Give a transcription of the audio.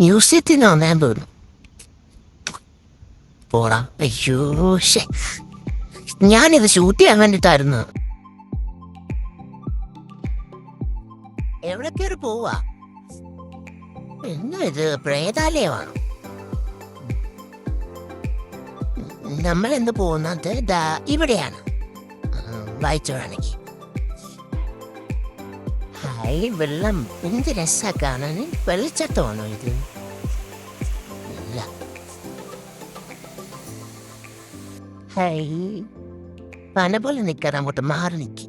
മ്യൂസിയത്തിനോ ഞാൻ തോന്നുന്നു പോടാ. അയ്യോ ശ്ശെ. ഞാനിത് ഷൂട്ട് ചെയ്യാൻ വേണ്ടിട്ടായിരുന്നു എവിടെ കയറി പോവാ? എന്നാ ഇത് പ്രേതാലയമാണ്? നമ്മൾ എന്ത് പോകുന്നത് ഇവിടെയാണ്. വായിച്ചു വേണമെങ്കിൽ ഹായ് വെള്ളം എന്ത് രസാ വെള്ളച്ചാട്ടമാണോ ഇത്? ഹായ്. പന പോലെ നിൽക്കാൻ അങ്ങോട്ട് മാറി നിൽക്കി